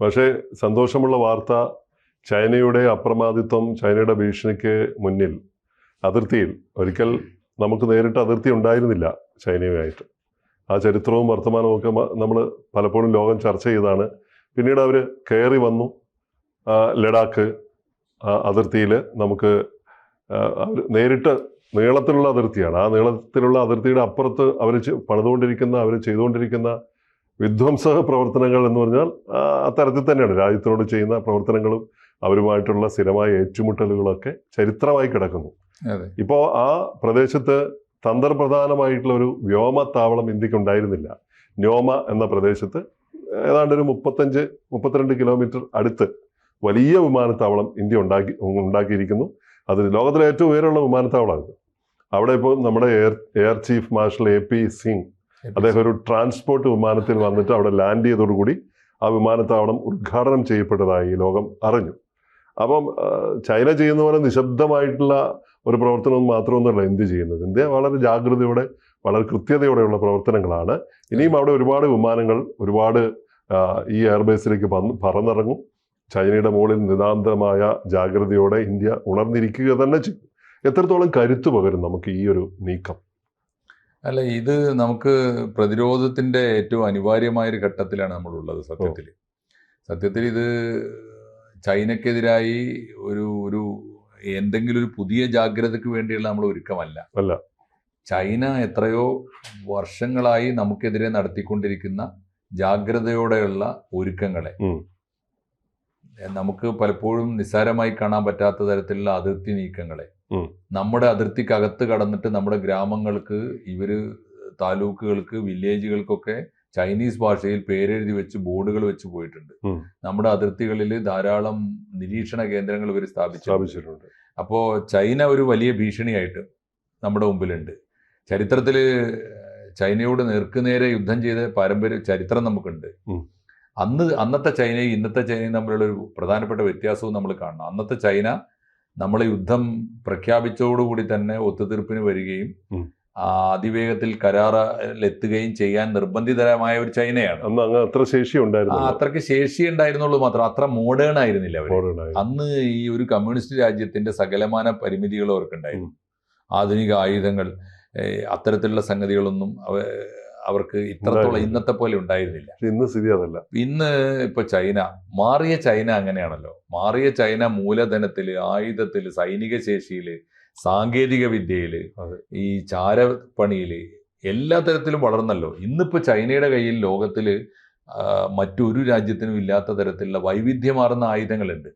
പക്ഷേ സന്തോഷമുള്ള വാർത്ത ചൈനയുടെ അപ്രമാദിത്വം ചൈനയുടെ ഭീഷണിക്ക് മുന്നിൽ അതിർത്തിയിൽ. ഒരിക്കൽ നമുക്ക് നേരിട്ട് അതിർത്തി ഉണ്ടായിരുന്നില്ല ചൈനയുമായിട്ട്. ആ ചരിത്രവും വർത്തമാനവും ഒക്കെ നമ്മൾ പലപ്പോഴും ലോകം ചർച്ച ചെയ്താണ് പിന്നീട് അവർ കയറി വന്നു. ലഡാക്ക് അതിർത്തിയിൽ നമുക്ക് നേരിട്ട് നീളത്തിലുള്ള അതിർത്തിയാണ്. ആ നീളത്തിലുള്ള അതിർത്തിയുടെ അപ്പുറത്ത് അവർ പണിതുകൊണ്ടിരിക്കുന്ന അവർ ചെയ്തുകൊണ്ടിരിക്കുന്ന വിധ്വംസ പ്രവർത്തനങ്ങൾ എന്ന് പറഞ്ഞാൽ അത്തരത്തിൽ തന്നെയാണ്. രാജ്യത്തിനോട് ചെയ്യുന്ന പ്രവർത്തനങ്ങളും അവരുമായിട്ടുള്ള സ്ഥിരമായ ഏറ്റുമുട്ടലുകളൊക്കെ ചരിത്രമായി കിടക്കുന്നു. ഇപ്പോൾ ആ പ്രദേശത്ത് തന്ത്രപ്രധാനമായിട്ടുള്ള ഒരു വ്യോമത്താവളം ഇന്ത്യയ്ക്ക് ഉണ്ടായിരുന്നില്ല. ന്യോമ എന്ന പ്രദേശത്ത് ഏതാണ്ട് ഒരു മുപ്പത്തഞ്ച് മുപ്പത്തിരണ്ട് കിലോമീറ്റർ അടുത്ത് വലിയ വിമാനത്താവളം ഇന്ത്യ ഉണ്ടാക്കി ഉണ്ടാക്കിയിരിക്കുന്നു. അത് ലോകത്തിലെ ഏറ്റവും ഉയരമുള്ള വിമാനത്താവളമാണ് അവിടെ ഇപ്പോൾ നമ്മുടെ air air chief marshal A P Singh അദ്ദേഹം ഒരു ട്രാൻസ്പോർട്ട് വിമാനത്തിൽ വന്നിട്ട് അവിടെ ലാൻഡ് ചെയ്തതോടുകൂടി ആ വിമാനത്താവളം ഉദ്ഘാടനം ചെയ്യപ്പെട്ടതായി ലോകം അറിഞ്ഞു. അപ്പം ചൈന ചെയ്യുന്ന പോലെ നിശബ്ദമായിട്ടുള്ള ഒരു പ്രവർത്തനം മാത്രമൊന്നുമല്ല ഇന്ത്യ ചെയ്യുന്നത്. ഇന്ത്യ വളരെ ജാഗ്രതയോടെ വളരെ കൃത്യതയോടെയുള്ള പ്രവർത്തനങ്ങളാണ്. ഇനിയും അവിടെ ഒരുപാട് വിമാനങ്ങൾ ഒരുപാട് ഈ എയർബേസിലേക്ക് വന്ന് പറന്നിറങ്ങും. ചൈനയുടെ മുകളിൽ നിതാന്തമായ ജാഗ്രതയോടെ ഇന്ത്യ ഉണർന്നിരിക്കുക തന്നെ ചെയ്യും. എത്രത്തോളം കരുത്തു പകരും നമുക്ക് ഈ ഒരു നീക്കം? അല്ല ഇത് നമുക്ക് പ്രതിരോധത്തിന്റെ ഏറ്റവും അനിവാര്യമായ ഒരു ഘട്ടത്തിലാണ് നമ്മളുള്ളത് സത്യത്തിൽ സത്യത്തിൽ ഇത് ചൈനക്കെതിരായി ഒരു ഒരു എന്തെങ്കിലും ഒരു പുതിയ ജാഗ്രതയ്ക്ക് വേണ്ടിയുള്ള നമ്മൾ ഒരുക്കമല്ല അല്ല. ചൈന എത്രയോ വർഷങ്ങളായി നമുക്കെതിരെ നടത്തിക്കൊണ്ടിരിക്കുന്ന ജാഗ്രതയോടെയുള്ള ഒരുക്കങ്ങളെ. നമുക്ക് പലപ്പോഴും നിസ്സാരമായി കാണാൻ പറ്റാത്ത തരത്തിലുള്ള അതിർത്തി നീക്കങ്ങളെ. നമ്മുടെ അതിർത്തിക്കകത്ത് കടന്നിട്ട് നമ്മുടെ ഗ്രാമങ്ങൾക്ക് ഇവർ താലൂക്കുകൾക്ക് വില്ലേജുകൾക്കൊക്കെ ചൈനീസ് ഭാഷയിൽ പേരെഴുതി വെച്ച് ബോർഡുകൾ വെച്ച് പോയിട്ടുണ്ട്. നമ്മുടെ അതിർത്തികളിൽ ധാരാളം നിരീക്ഷണ കേന്ദ്രങ്ങൾ ഇവർ സ്ഥാപിച്ചിട്ടുണ്ട്. അപ്പോൾ ചൈന ഒരു വലിയ ഭീഷണിയായിട്ട് നമ്മുടെ മുമ്പിലുണ്ട്. ചരിത്രത്തിൽ ചൈനയോട് നേർക്കുനേരെ യുദ്ധം ചെയ്ത പാരമ്പര്യ ചരിത്രം നമുക്കുണ്ട്. അന്ന് അന്നത്തെ ചൈനയും ഇന്നത്തെ ചൈനയും തമ്മിലുള്ള ഒരു പ്രധാനപ്പെട്ട വ്യത്യാസവും നമ്മൾ കാണണം. അന്നത്തെ ചൈന നമ്മളെ യുദ്ധം പ്രഖ്യാപിച്ചതോടുകൂടി തന്നെ ഒത്തുതീർപ്പിന് വരികയും അതിവേഗത്തിൽ കരാറിലെത്തുകയും ചെയ്യാൻ നിർബന്ധിതരമായ ഒരു ചൈനയാണ്. അന്ന് അങ്ങ് അത്ര ശേഷി ഉണ്ടായിരുന്നു അത്രയ്ക്ക് ശേഷി ഉണ്ടായിരുന്നുള്ളൂ മാത്രം. അത്ര മോഡേൺ ആയിരുന്നില്ല അവർ അന്ന് ഈ ഒരു കമ്മ്യൂണിസ്റ്റ് രാജ്യത്തിന്റെ സകലമാന പരിമിതികൾ അവർക്കുണ്ടായിരുന്നു. ആധുനിക ആയുധങ്ങൾ അത്തരത്തിലുള്ള സംഗതികളൊന്നും അവർക്ക് ഇത്രത്തോളം ഇന്നത്തെ പോലെ ഉണ്ടായിരുന്നില്ല. ഇന്ന് സ്ഥിതി അതല്ല. ഇന്ന് ഇപ്പൊ ചൈന മാറിയ ചൈന അങ്ങനെയാണല്ലോ. മാറിയ ചൈന മൂലധനത്തിൽ ആയുധത്തിൽ സൈനിക ശേഷിയിൽ സാങ്കേതിക വിദ്യയിൽ ഈ ചാരപ്പണിയിൽ എല്ലാ തരത്തിലും വളർന്നല്ലോ. ഇന്നിപ്പോ ചൈനയുടെ കയ്യിൽ ലോകത്തിൽ മറ്റൊരു രാജ്യത്തിനും ഇല്ലാത്ത തരത്തിലുള്ള വൈവിധ്യമാർന്ന ആയുധങ്ങളുണ്ട്.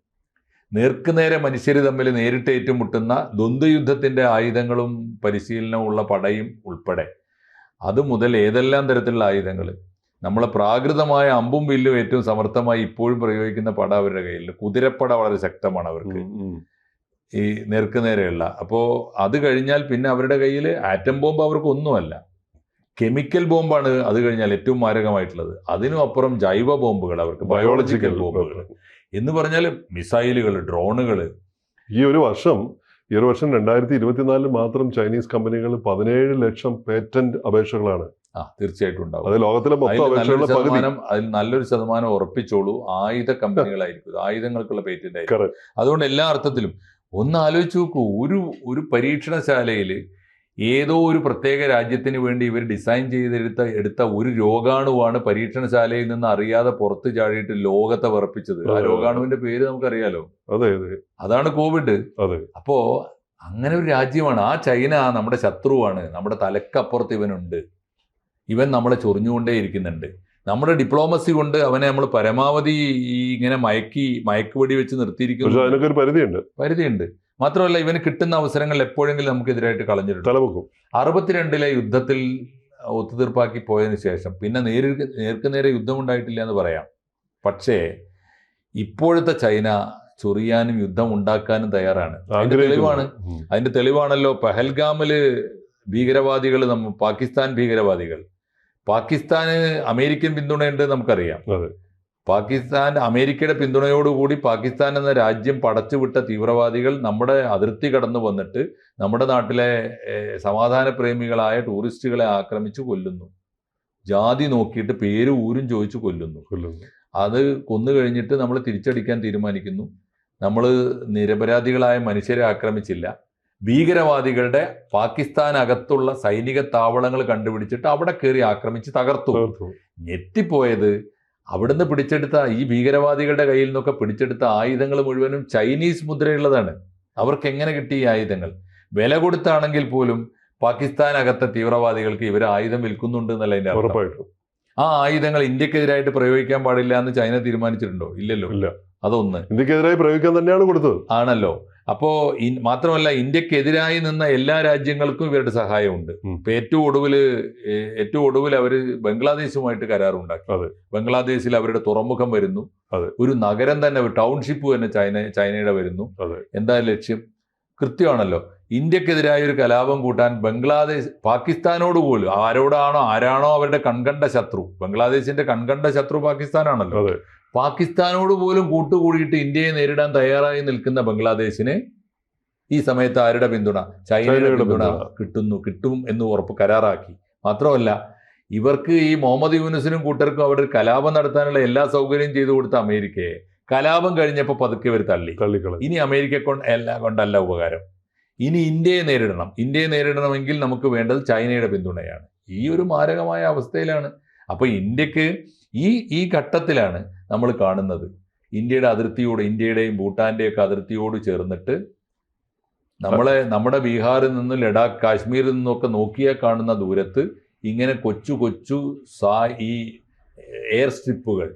നേർക്കുനേരെ മനുഷ്യർ തമ്മിൽ നേരിട്ട് ഏറ്റുമുട്ടുന്ന ദ്വന്ദ്വയുദ്ധത്തിന്റെ ആയുധങ്ങളും പരിശീലനവും ഉള്ള പടയും ഉൾപ്പെടെ. അത് മുതൽ ഏതെല്ലാം തരത്തിലുള്ള ആയുധങ്ങൾ? നമ്മളെ പ്രാകൃതമായ അമ്പും വില്ലും ഏറ്റവും സമർത്ഥമായി ഇപ്പോഴും പ്രയോഗിക്കുന്ന പട അവരുടെ കയ്യിൽ കുതിരപ്പട വളരെ ശക്തമാണ് അവർക്ക്. ഈ നേർക്ക് നേരെയുള്ള. അപ്പോൾ അത് കഴിഞ്ഞാൽ പിന്നെ അവരുടെ കയ്യിൽ ആറ്റം ബോംബ് അവർക്ക് ഒന്നുമല്ല. കെമിക്കൽ ബോംബാണ് അത് കഴിഞ്ഞാൽ ഏറ്റവും മാരകമായിട്ടുള്ളത്. അതിനും അപ്പുറം ജൈവ ബോംബുകൾ അവർക്ക് ബയോളജിക്കൽ ബോംബുകൾ. എന്ന് പറഞ്ഞാൽ മിസൈലുകൾ ഡ്രോണുകൾ ഈ ഒരു വർഷം ഈ ഒരു വർഷം രണ്ടായിരത്തി ഇരുപത്തിനാലിൽ മാത്രം ചൈനീസ് കമ്പനികൾ പതിനേഴ് ലക്ഷം പേറ്റന്റ് അപേക്ഷകളാണ്. ആ തീർച്ചയായിട്ടും ഉണ്ടാവും. അത് ലോകത്തിലെ മൊത്തം അതിൽ നല്ലൊരു അപേക്ഷകളുടെ പകുതി. ശതമാനം അതിൽ നല്ലൊരു ശതമാനം ഉറപ്പിച്ചോളൂ. ആയുധ കമ്പനികളായിരിക്കും. ആയുധങ്ങൾക്കുള്ള പേറ്റന്റ് ആയിരിക്കും അതുകൊണ്ട് എല്ലാ അർത്ഥത്തിലും ഒന്ന് ആലോചിച്ച് നോക്കൂ. ഒരു ഒരു പരീക്ഷണശാലയിൽ ഏതോ ഒരു പ്രത്യേക രാജ്യത്തിന് വേണ്ടി ഇവർ ഡിസൈൻ ചെയ്തെടുത്ത എടുത്ത ഒരു രോഗാണുവാണ് പരീക്ഷണശാലയിൽ നിന്ന് അറിയാതെ പുറത്ത് ചാടിയിട്ട് ലോകത്തെ വിറപ്പിച്ചത്. ആ രോഗാണുവിന്റെ പേര് നമുക്കറിയാലോ? അതെ അതെ. അതാണ് കോവിഡ്. അതെ. അപ്പോ അങ്ങനെ ഒരു രാജ്യമാണ്. ആ ചൈന നമ്മുടെ ശത്രുവാണ്. നമ്മുടെ തലക്കപ്പുറത്ത് ഇവനുണ്ട്. ഇവൻ നമ്മളെ ചൊറിഞ്ഞുകൊണ്ടേ ഇരിക്കുന്നുണ്ട് നമ്മുടെ ഡിപ്ലോമസി കൊണ്ട് അവനെ നമ്മൾ പരമാവധി ഈ ഇങ്ങനെ മയക്കി മയക്കുവെടി വെച്ച് നിർത്തിയിരിക്കുന്നു. അതിനൊക്കെ ഒരു പരിധിയുണ്ട്. പരിധിയുണ്ട്. മാത്രമല്ല ഇവന് കിട്ടുന്ന അവസരങ്ങൾ എപ്പോഴെങ്കിലും നമുക്ക് എതിരായിട്ട് കളഞ്ഞിട്ടുണ്ട്. തലവെക്കും. അറുപത്തിരണ്ടിലെ യുദ്ധത്തിൽ ഒത്തുതീർപ്പാക്കി പോയതിനു ശേഷം പിന്നെ നേരി നേർക്കു നേരെ യുദ്ധമുണ്ടായിട്ടില്ല എന്ന് പറയാം. പക്ഷേ ഇപ്പോഴത്തെ ചൈന ചൊറിയാനും യുദ്ധം ഉണ്ടാക്കാനും തയ്യാറാണ്. അതിന്റെ തെളിവാണ്. അതിന്റെ തെളിവാണല്ലോ പെഹൽഗാമിൽ ഭീകരവാദികൾ നമ്മ പാകിസ്ഥാൻ ഭീകരവാദികൾ. പാകിസ്ഥാന് അമേരിക്കൻ പിന്തുണയുണ്ട് നമുക്കറിയാം. പാകിസ്ഥാൻ അമേരിക്കയുടെ പിന്തുണയോടുകൂടി പാകിസ്ഥാൻ എന്ന രാജ്യം പടച്ചുവിട്ട തീവ്രവാദികൾ നമ്മുടെ അതിർത്തി കടന്നു വന്നിട്ട് നമ്മുടെ നാട്ടിലെ സമാധാനപ്രേമികളായ സമാധാന പ്രേമികളായ ടൂറിസ്റ്റുകളെ ആക്രമിച്ച് കൊല്ലുന്നു. ജാതി നോക്കിയിട്ട് പേര് ഊരും ചോദിച്ചു കൊല്ലുന്നു. അത് കൊന്നു കഴിഞ്ഞിട്ട് നമ്മൾ തിരിച്ചടിക്കാൻ തീരുമാനിക്കുന്നു. നമ്മൾ നിരപരാധികളായ മനുഷ്യരെ ആക്രമിച്ചില്ല. ഭീകരവാദികളുടെ പാകിസ്ഥാനകത്തുള്ള സൈനിക താവളങ്ങൾ കണ്ടുപിടിച്ചിട്ട് അവിടെ കയറി ആക്രമിച്ച് തകർത്തു. ഞെത്തിപ്പോയത് ഞെട്ടിപ്പോയത് അവിടുന്ന് പിടിച്ചെടുത്ത ഈ ഭീകരവാദികളുടെ കയ്യിൽ നിന്നൊക്കെ പിടിച്ചെടുത്ത ആയുധങ്ങൾ മുഴുവനും ചൈനീസ് മുദ്രയുള്ളതാണ്. അവർക്ക് എങ്ങനെ കിട്ടി ഈ ആയുധങ്ങൾ? വില കൊടുത്താണെങ്കിൽ പോലും പാകിസ്ഥാനകത്തെ തീവ്രവാദികൾക്ക് ഇവർ ആയുധം വിൽക്കുന്നുണ്ട് എന്നല്ല അതിന്റെ ഉറപ്പായിട്ടും. ആ ആയുധങ്ങൾ ഇന്ത്യക്കെതിരായിട്ട് പ്രയോഗിക്കാൻ പാടില്ല എന്ന് ചൈന തീരുമാനിച്ചിട്ടുണ്ടോ? ഇല്ലല്ലോ. ഇല്ല. അതൊന്ന്. ഇന്ത്യക്കെതിരായി പ്രയോഗിക്കാൻ തന്നെയാണ് കൊടുത്തത്. ആണല്ലോ. അപ്പോ മാത്രമല്ല ഇന്ത്യക്കെതിരായി നിന്ന എല്ലാ രാജ്യങ്ങൾക്കും ഇവരുടെ സഹായമുണ്ട്. ഇപ്പൊ ഏറ്റവും ഒടുവിൽ ഏറ്റവും ഒടുവിൽ അവർ ബംഗ്ലാദേശുമായിട്ട് കരാറുണ്ടാക്കി. ബംഗ്ലാദേശിൽ അവരുടെ തുറമുഖം വരുന്നു. ഒരു നഗരം തന്നെ ടൗൺഷിപ്പ് തന്നെ ചൈന ചൈനയുടെ വരുന്നു. എന്താ ലക്ഷ്യം കൃത്യമാണല്ലോ ഇന്ത്യക്കെതിരായ ഒരു കലാപം കൂട്ടാൻ ബംഗ്ലാദേശ് പാകിസ്ഥാനോട് പോലും ആരോടാണോ ആരാണോ അവരുടെ കൺകണ്ട ശത്രു ബംഗ്ലാദേശിന്റെ കൺകണ്ട ശത്രു പാകിസ്ഥാനാണല്ലോ. പാകിസ്ഥാനോട് പോലും കൂട്ടുകൂടിയിട്ട് ഇന്ത്യയെ നേരിടാൻ തയ്യാറായി നിൽക്കുന്ന ബംഗ്ലാദേശിന് ഈ സമയത്ത് ആരുടെ പിന്തുണ? ചൈനയുടെ പിന്തുണ. കിട്ടുന്നു കിട്ടും എന്ന് ഉറപ്പ് കരാറാക്കി. മാത്രമല്ല ഇവർക്ക് ഈ മുഹമ്മദ് യൂനുസിനും കൂട്ടർക്കും അവിടെ ഒരു കലാപം നടത്താനുള്ള എല്ലാ സൗകര്യവും ചെയ്തു കൊടുത്ത അമേരിക്കയെ. കലാപം കഴിഞ്ഞപ്പോൾ പതുക്കെ ഇവർ തള്ളി. ഇനി അമേരിക്ക കൊണ്ട് എല്ലാം കൊണ്ടല്ല ഉപകാരം. ഇനി ഇന്ത്യയെ നേരിടണം. ഇന്ത്യയെ നേരിടണമെങ്കിൽ നമുക്ക് വേണ്ടത് ചൈനയുടെ പിന്തുണയാണ്. ഈ ഒരു മാരകമായ അവസ്ഥയിലാണ്. അപ്പോൾ ഇന്ത്യയ്ക്ക് ഈ ഈ ഘട്ടത്തിലാണ് നമ്മൾ കാണുന്നത്. ഇന്ത്യയുടെ അതിർത്തിയോട് ഇന്ത്യയുടെയും ഭൂട്ടാന്റെയും ഒക്കെ അതിർത്തിയോട് ചേർന്നിട്ട് നമ്മളെ നമ്മുടെ ബീഹാറിൽ നിന്നും ലഡാക്ക് കാശ്മീരിൽ നിന്നൊക്കെ നോക്കിയാൽ കാണുന്ന ദൂരത്ത് ഇങ്ങനെ കൊച്ചു കൊച്ചു സാ ഈ എയർ സ്ട്രിപ്പുകൾ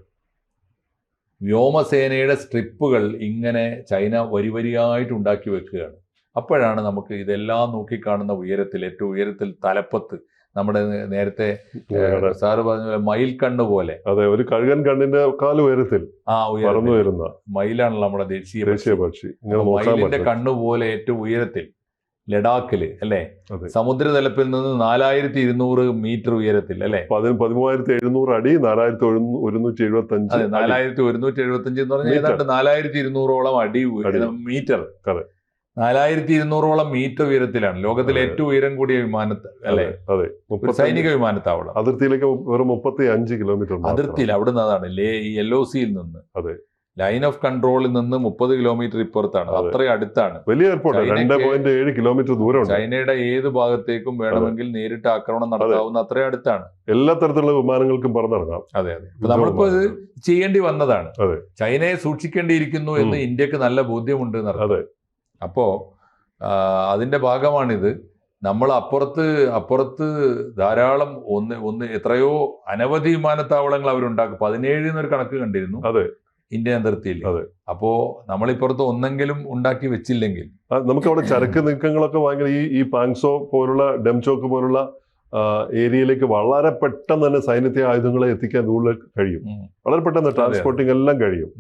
വ്യോമസേനയുടെ സ്ട്രിപ്പുകൾ ഇങ്ങനെ ചൈന വരി വരിയായിട്ട് ഉണ്ടാക്കി വെക്കുകയാണ്. അപ്പോഴാണ് നമുക്ക് ഇതെല്ലാം നോക്കിക്കാണുന്ന ഉയരത്തിൽ ഏറ്റവും ഉയരത്തിൽ തലപ്പത്ത് നമ്മുടെ നേരത്തെ. സാറ് പറഞ്ഞ പോലെ മയിൽ കണ്ണ് പോലെ അതെ ഒരു കഴുകൻ കണ്ണിന്റെ കാൽ ഉയരത്തിൽ ആ പറന്നു ഉയരത്തിൽ വരുന്ന മയിലാണല്ലോ നമ്മുടെ ദേശീയ. ദേശീയ പക്ഷി മയിലിന്റെ കണ്ണ് പോലെ ഏറ്റവും ഉയരത്തിൽ ലഡാക്കിൽ അല്ലെ. സമുദ്രതലപ്പിൽ നിന്ന് നാലായിരത്തി ഇരുന്നൂറ് മീറ്റർ ഉയരത്തിൽ അല്ലെ പതി പതിമൂവായിരത്തി എഴുന്നൂറ് അടി നാലായിരത്തി ഒരുന്നൂറ്റി എഴുപത്തി അഞ്ച് നാലായിരത്തി ഒരുന്നൂറ്റി എഴുപത്തി അഞ്ച് എന്ന് പറഞ്ഞാൽ. ഏതാണ്ട് നാലായിരത്തി ഇരുന്നൂറോളം അടി. മീറ്റർ. നാലായിരത്തി ഇരുന്നൂറോളം മീറ്റർ ഉയരത്തിലാണ് ലോകത്തിലെ ഏറ്റവും ഉയരം കൂടിയ വിമാനത്ത് അല്ലേ? അതെ. സൈനിക വിമാനത്താവളം. അതിർത്തിയിലേക്ക് വെറും മുപ്പത്തി അഞ്ച് കിലോമീറ്റർ അതിർത്തിയിൽ അവിടെ നിന്ന് അതാണ് ലേ ഈ എൽ ഒ സിയിൽ നിന്ന്. അതെ. ലൈൻ ഓഫ് കൺട്രോളിൽ നിന്ന് മുപ്പത് കിലോമീറ്റർ ഇപ്പുറത്താണ് അതെ. അത്രയും അടുത്താണ്. വലിയ എയർപോർട്ട് രണ്ട് പോയിന്റ് ഏഴ് കിലോമീറ്റർ ദൂരം ചൈനയുടെ ഏത് ഭാഗത്തേക്കും വേണമെങ്കിൽ നേരിട്ട് ആക്രമണം നടത്താവുന്ന അത്രയും അടുത്താണ്. എല്ലാ തരത്തിലുള്ള വിമാനങ്ങൾക്കും പറന്നിറങ്ങാം. അതെ അതെ. നമ്മളിപ്പോ ഇത് ചെയ്യേണ്ടി വന്നതാണ്. ചൈനയെ സൂക്ഷിക്കേണ്ടിയിരിക്കുന്നു എന്ന് ഇന്ത്യയ്ക്ക് നല്ല ബോധ്യമുണ്ട് എന്നറിയാം അതെ. അപ്പോ അതിന്റെ അതിന്റെ ഭാഗമാണിത്. നമ്മൾ അപ്പുറത്ത് അപ്പുറത്ത് ധാരാളം ഒന്ന് ഒന്ന് എത്രയോ അനവധി വിമാനത്താവളങ്ങൾ അവരുണ്ടാക്കും. പതിനേഴ് എന്നൊരു കണക്ക് കണ്ടിരുന്നു. അതെ. ഇന്ത്യൻ അതിർത്തിയിൽ. അതെ. അപ്പോ നമ്മളിപ്പുറത്ത് ഒന്നെങ്കിലും ഉണ്ടാക്കി വെച്ചില്ലെങ്കിൽ. നമുക്ക് അവിടെ ചരക്ക് നീക്കങ്ങളൊക്കെ ഭയങ്കര ഈ ഈ പാങ്സോ പോലുള്ള ഡെംചോക്ക് പോലുള്ള ഏരിയയിലേക്ക് വളരെ പെട്ടെന്ന് തന്നെ സൈന്യത്തെ ആയുധങ്ങളെ എത്തിക്കാൻ കൂടുതൽ കഴിയും. വളരെ പെട്ടെന്ന് ട്രാൻസ്പോർട്ടിംഗ് എല്ലാം കഴിയും.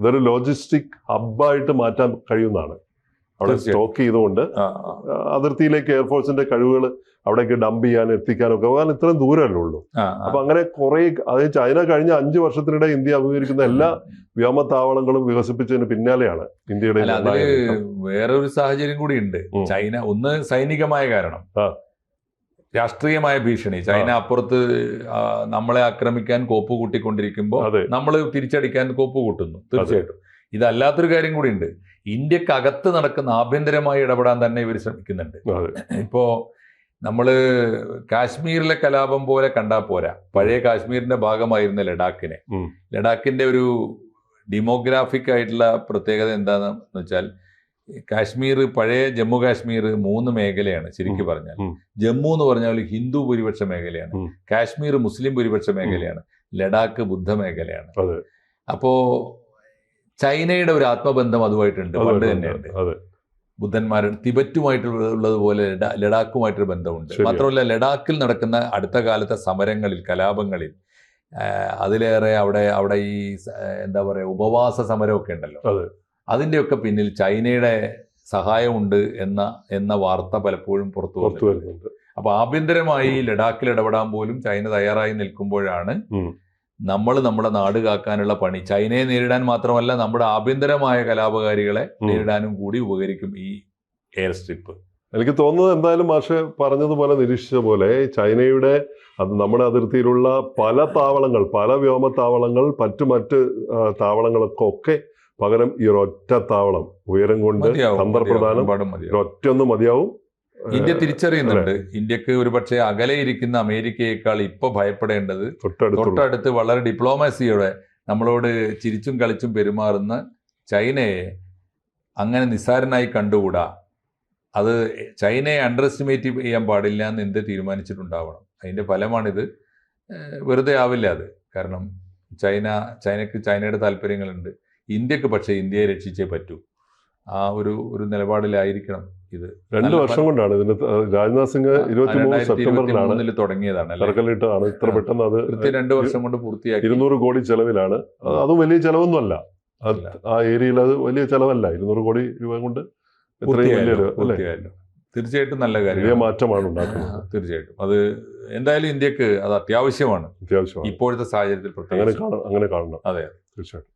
ഇതൊരു ലോജിസ്റ്റിക് ഹബ്ബായിട്ട് മാറ്റാൻ കഴിയുന്നതാണ്. അവിടെ. സ്റ്റോക്ക് ചെയ്തുകൊണ്ട് അതിർത്തിയിലേക്ക് എയർഫോഴ്സിന്റെ കഴിവുകൾ അവിടേക്ക് ഡംപ് ചെയ്യാനും എത്തിക്കാനൊക്കെ കാരണം ഇത്രയും ദൂരമല്ലേ ഉള്ളൂ. അപ്പൊ അങ്ങനെ കുറെ അതായത് ചൈന കഴിഞ്ഞ അഞ്ച് വർഷത്തിനിടെ ഇന്ത്യ അഭിമുഖീകരിക്കുന്ന എല്ലാ വ്യോമത്താവളങ്ങളും വികസിപ്പിച്ചതിന് പിന്നാലെയാണ് ഇന്ത്യയുടെ വേറൊരു സാഹചര്യം കൂടി ഉണ്ട്. ചൈന ഒന്ന് സൈനികമായ കാരണം. രാഷ്ട്രീയമായ ഭീഷണി. ചൈന അപ്പുറത്ത് നമ്മളെ ആക്രമിക്കാൻ കോപ്പ് കൂട്ടിക്കൊണ്ടിരിക്കുമ്പോൾ നമ്മൾ തിരിച്ചടിക്കാൻ കോപ്പ് കൂട്ടുന്നു. തീർച്ചയായിട്ടും. ഇതല്ലാത്തൊരു കാര്യം കൂടി ഉണ്ട്. ഇന്ത്യക്കകത്ത് നടക്കുന്ന ആഭ്യന്തരമായി ഇടപെടാൻ തന്നെ ഇവർ ശ്രമിക്കുന്നുണ്ട്. ഇപ്പോ നമ്മൾ കാശ്മീരിലെ കലാപം പോലെ കണ്ടാൽ പോരാ. പഴയ കാശ്മീരിന്റെ ഭാഗമായിരുന്ന ലഡാക്കിനെ. ലഡാക്കിന്റെ ഒരു ഡെമോഗ്രാഫിക് ആയിട്ടുള്ള പ്രത്യേകത എന്താണെന്ന് വെച്ചാൽ കാശ്മീർ പഴയ ജമ്മു കാശ്മീർ മൂന്ന് മേഖലയാണ് ശരിക്കും പറഞ്ഞാൽ. ജമ്മു എന്ന് പറഞ്ഞാൽ ഹിന്ദു ഭൂരിപക്ഷ മേഖലയാണ്. കാശ്മീർ മുസ്ലിം ഭൂരിപക്ഷ മേഖലയാണ്. ലഡാക്ക് ബുദ്ധ മേഖലയാണ്. അപ്പോ ചൈനയുടെ ഒരു ആത്മബന്ധം അതുമായിട്ടുണ്ട് അതെ, പണ്ട് തന്നെയുണ്ട്. ബുദ്ധന്മാരുടെ തിബറ്റുമായിട്ടുള്ളതുപോലെ ലഡാ- ലഡാക്കുമായിട്ടൊരു ബന്ധമുണ്ട്. മാത്രമല്ല ലഡാക്കിൽ നടക്കുന്ന അടുത്ത കാലത്തെ സമരങ്ങളിൽ കലാപങ്ങളിൽ അതിലേറെ അവിടെ അവിടെ ഈ എന്താ പറയുക ഉപവാസ സമരമൊക്കെ ഉണ്ടല്ലോ. അതെ. അതിന്റെയൊക്കെ പിന്നിൽ ചൈനയുടെ സഹായമുണ്ട് എന്ന എന്ന വാർത്ത പലപ്പോഴും പുറത്തു വരുന്നുണ്ട്. അപ്പൊ ആഭ്യന്തരമായി ലഡാക്കിൽ ഇടപെടാൻ പോലും ചൈന തയ്യാറായി നിൽക്കുമ്പോഴാണ്. നമ്മൾ നമ്മുടെ നാട് കാക്കാനുള്ള പണി ചൈനയെ നേരിടാൻ മാത്രമല്ല നമ്മുടെ ആഭ്യന്തരമായ കലാപകാരികളെ. നേരിടാനും കൂടി ഉപകരിക്കും ഈ എയർ സ്ട്രിപ്പ് എനിക്ക് തോന്നുന്നത് എന്തായാലും മാഷ് പറഞ്ഞതുപോലെ നിരീക്ഷിച്ച പോലെ ചൈനയുടെ അത് നമ്മുടെ അതിർത്തിയിലുള്ള പല താവളങ്ങൾ പല വ്യോമത്താവളങ്ങൾ മറ്റു മറ്റ് ഒക്കെ പകരം ഈ ഒരൊറ്റ താവളം ഉയരം കൊണ്ട് തന്ത്രപ്രധാനം. ഒരൊറ്റ ഒന്ന് മതിയാവും ഇന്ത്യ തിരിച്ചറിയുന്നുണ്ട്. ഇന്ത്യയ്ക്ക് ഒരു പക്ഷേ അകലെ ഇരിക്കുന്ന അമേരിക്കയേക്കാൾ ഇപ്പൊ ഭയപ്പെടേണ്ടത് തൊട്ടടുത്ത് വളരെ ഡിപ്ലോമസിയോടെ നമ്മളോട് ചിരിച്ചും കളിച്ചും പെരുമാറുന്ന ചൈനയെ അങ്ങനെ നിസ്സാരനായി കണ്ടുകൂടാ? അത് ചൈനയെ അണ്ടർ എസ്റ്റിമേറ്റ് ചെയ്യാൻ പാടില്ല എന്ന് ഇന്ത്യ തീരുമാനിച്ചിട്ടുണ്ടാവണം? അതിന്റെ ഫലമാണിത്. വെറുതെ ആവില്ല അത്. കാരണം ചൈന ചൈനക്ക് ചൈനയുടെ താല്പര്യങ്ങളുണ്ട്. ഇന്ത്യയ്ക്ക് പക്ഷേ ഇന്ത്യയെ രക്ഷിച്ചേ പറ്റൂ. ആ ഒരു ഒരു നിലപാടിലായിരിക്കണം. ഇത് രണ്ട് വർഷം കൊണ്ടാണ് ഇതിന് രാജ്നാഥ് സിംഗ് ഇരുപത്തി മൂന്ന് സെപ്റ്റംബറിലാണ് തുടങ്ങിയതാണ് തറക്കല്ലിട്ടാണ് ഇത്ര പെട്ടെന്ന് അത് രണ്ട് വർഷം കൊണ്ട് പൂർത്തിയാക്കി. ഇരുന്നൂറ് കോടി ചെലവിലാണ്. അത് വലിയ ചെലവൊന്നും അല്ല ആ ഏരിയയിൽ അത് വലിയ ചെലവല്ല. ഇരുന്നൂറ് കോടി രൂപ കൊണ്ട്. തീർച്ചയായിട്ടും നല്ല കാര്യം മാറ്റമാണ് ഉണ്ടാക്കുന്നത്. തീർച്ചയായിട്ടും. അത് എന്തായാലും ഇന്ത്യയ്ക്ക് അത് അത്യാവശ്യമാണ്. അത്യാവശ്യമാണ്. ഇപ്പോഴത്തെ സാഹചര്യത്തിൽ അങ്ങനെ കാണണം. അതെ. തീർച്ചയായിട്ടും.